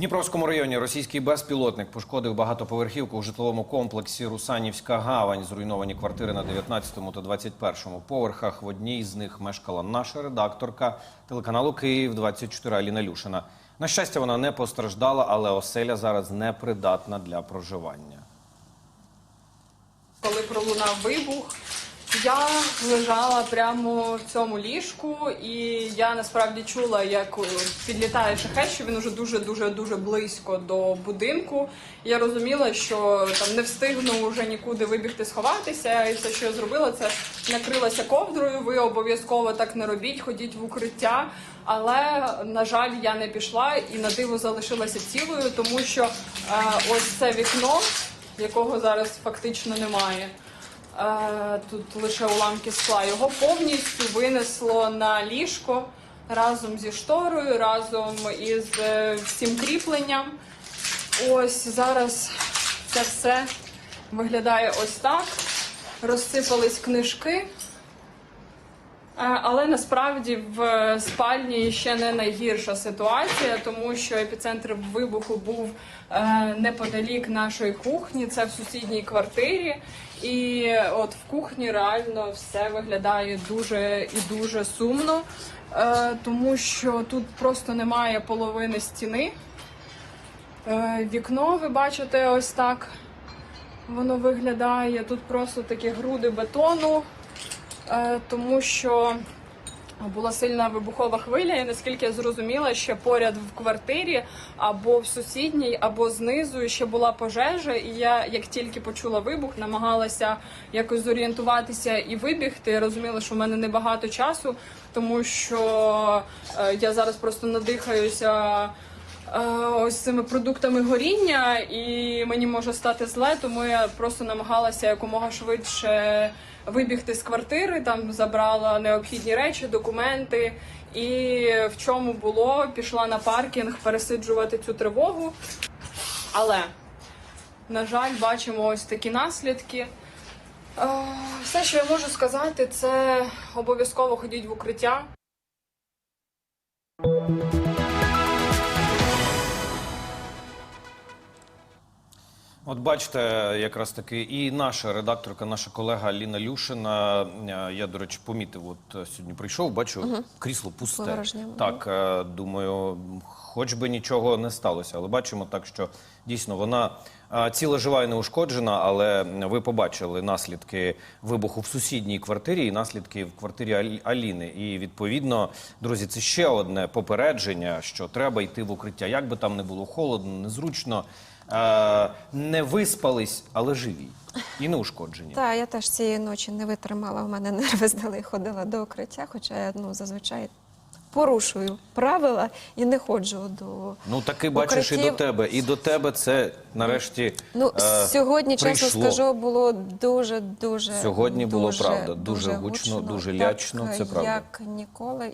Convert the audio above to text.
Дніпровському районі російський безпілотник пошкодив багатоповерхівку у житловому комплексі Русанівська гавань. Зруйновані квартири на 19 та 21 поверхах. В одній з них мешкала наша редакторка телеканалу Київ 24 Аліна Люшина. На щастя, вона не постраждала, але оселя зараз непридатна для проживання. Коли пролунав вибух, я лежала прямо в цьому ліжку, і я насправді чула, як підлітає шахет, що він уже дуже дуже дуже близько до будинку. Я розуміла, що там не встигну вже нікуди вибігти, сховатися. І все, що я зробила, це накрилася ковдрою. Ви обов'язково так не робіть, ходіть в укриття. Але на жаль, я не пішла і на диво залишилася цілою, тому що е, ось це вікно якого зараз фактично немає. Е, Тут лише уламки скла. Його повністю винесло на ліжко разом зі шторою, разом із е, всім кріпленням. Ось зараз це все виглядає ось так. Розсипались книжки. Е, Але насправді в спальні ще не найгірша ситуація, тому що епіцентр вибуху був е, неподалік нашої кухні, це в сусідній квартирі. І от в кухні реально все виглядає дуже і дуже сумно, е, тому що тут просто немає половини стіни. Е, Вікно, ви бачите, ось так воно виглядає. Тут просто такі груди бетону. Е, тому що була сильна вибухова хвиля, і наскільки я зрозуміла, ще поряд в квартирі або в сусідній, або знизу ще була пожежа. І я, як тільки почула вибух, намагалася якось зорієнтуватися і вибігти. Я розуміла, що в мене небагато часу, тому що е, я зараз просто надихаюся. Е, Ось цими продуктами горіння, і мені може стати зле, тому я просто намагалася якомога швидше вибігти з квартири, там забрала необхідні речі, документи. І в чому було, пішла на паркінг пересиджувати цю тривогу. Але, на жаль, бачимо ось такі наслідки. Е, Все, що я можу сказати, це обов'язково ходіть в укриття. От бачите, якраз таки і наша редакторка, наша колега Ліна Люшина. е, Я, до речі, помітив, от е, сьогодні прийшов, бачу, крісло пусте. Так, е, думаю, хоч би нічого не сталося. Але бачимо так, що дійсно вона ціла жива і не ушкоджена, але ви побачили наслідки вибуху в сусідній квартирі і наслідки в квартирі Алі- Аліни. І відповідно, друзі, це ще одне попередження, що треба йти в укриття. Як би там не було холодно, незручно. Е, не виспались, але живі і не ушкоджені. Так, я теж цієї ночі не витримала, у мене нерви здали ходила до укриття, хоча ну, зазвичай порушую правила і не ходжу до. Ну таки бачиш і до укриттів. тебе. І до тебе це нарешті Ну, е, сьогодні, чесно скажу, було дуже, дуже Сьогодні було правда, дуже гучно, дуже лячно, так, це правда. Як ніколи.